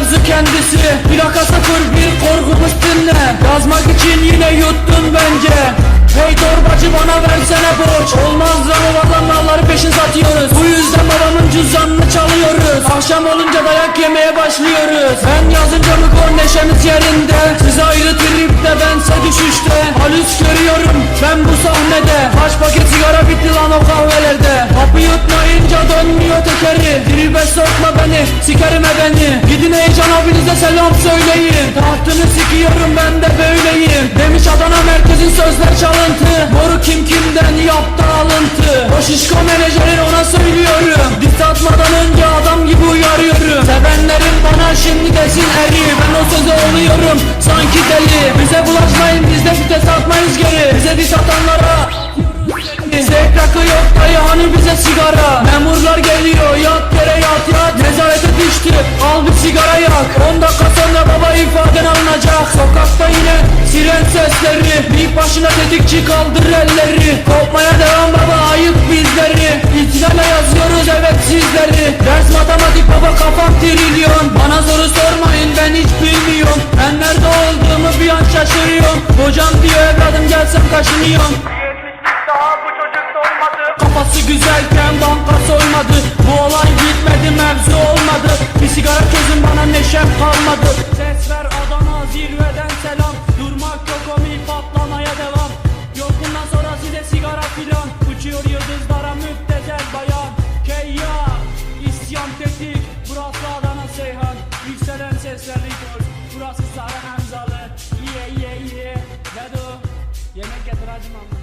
mevzu kendisi. Plaka 01 korkumuz dinle. Yazmak için yine yuttun bence. Hey torbacı bana versene borç. Olmaz lan o adamlarları peşin satıyoruz. Bu yüzden babamın cüzdanını çalıyoruz. Akşam olunca dayak yemeye başlıyoruz. Ben yazınca mı gol neşemiz yerinde. Siz ayrı tripte bense düşüşte. Halüs görüyorum ben bu sahnede. Kaç paket sigara bitti lan o kahvelerde. Kapı yutmayınca dönmüyor tekeri. Tribe sokma beni sikerim e beni Gidin heyecan abinize selam söyleyin. Tahtını sikiyorum ben de böyleyim. Demiş Adana merkezin sözler çalıntı. Moru kim kimden yaptı alıntı. O şişko menajerin ona söylüyorum. Diss atmadan önce adam gibi uyarıyorum. Sevenlerim bana şimdi desin eri. Ben o söze oluyorum sanki deli. Bize bulaşmayın biz de vites atmayız geri. Bize diss atanlara Zevk rakı yok dayı hani bize sigara? Memurlar geliyor yat yere yat yat. Nezarete düştü al bir sigara yak. 10 dakika sonra baba ifaden alınacak. Sokakta yine siren sesleri Bir başına tetikçi kaldır elleri Kopmaya devam baba ayıp bizleri İtilale yazıyoruz evet sizleri. Ders matematik baba kafam trilyon Bana soru sormayın ben hiç bilmiyorum. Ben nerede olduğumu bir an şaşırıyorum. Hocam diyor evladım gelsem kaşınıyorum Kafası güzelken banka soymadı. Bu olay bitmedi mevzu olmadı. Bir sigara çözün bana neşem kalmadı. Ses ver Adana zirveden selam. Durmak yok omi patlamaya devam. Yok bundan sonra size sigara filan. Uçuyor yıldızlara müptezel bayan. Keyya isyan tetik. Burası Adana Seyhan. Yükselen seslerli göz. Burası Sarı Hamzalı. Ye ye ye. Vedo Yemek getir hacım amma